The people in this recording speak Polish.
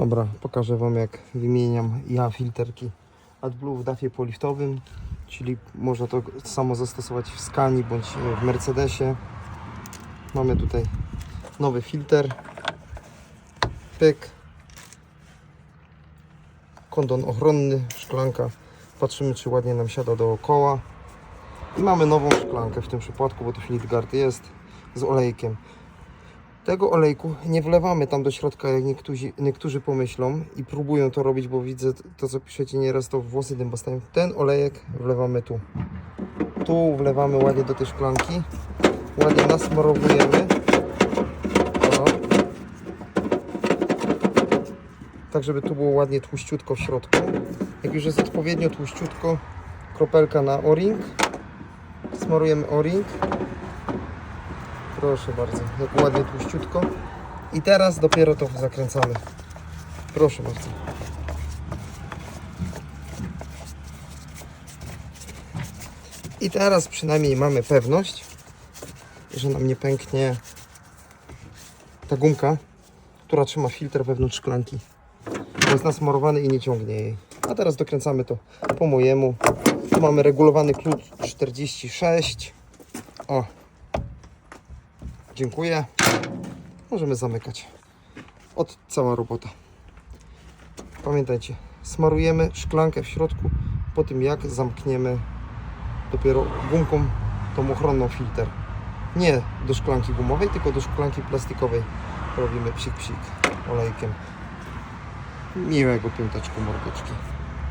Dobra, pokażę Wam jak wymieniam ja filterki AdBlue w DAFie poliftowym, czyli można to samo zastosować w Scanii bądź w Mercedesie. Mamy tutaj nowy filtr. Pyk. Kondon ochronny, szklanka. Patrzymy czy ładnie nam siada dookoła. I mamy nową szklankę w tym przypadku, bo to Fleetguard jest z olejkiem. Tego olejku nie wlewamy tam do środka, jak niektórzy, niektórzy pomyślą i próbują to robić, bo widzę to, co piszecie nieraz, to włosy dębastają. Ten olejek wlewamy tu. Tu wlewamy ładnie do tej szklanki. Ładnie nasmarowujemy. O. Tak, żeby tu było ładnie tłuściutko w środku. Jak już jest odpowiednio tłuściutko, kropelka na o-ring. Smarujemy o-ring. Proszę bardzo, jak ładnie tłuściutko. I teraz dopiero to zakręcamy. Proszę bardzo. I teraz przynajmniej mamy pewność, że nam nie pęknie ta gumka, która trzyma filtr wewnątrz szklanki. Bo jest nasmarowany i nie ciągnie jej. A teraz dokręcamy to po mojemu. Tu mamy regulowany klucz 46. O, Dziękuję. Możemy zamykać. Od cała robota. Pamiętajcie, smarujemy szklankę w środku po tym jak zamkniemy dopiero gumką tą ochronną filtr. Nie do szklanki gumowej, tylko do szklanki plastikowej. Robimy psik psik olejkiem. Miłego piąteczku mordeczki.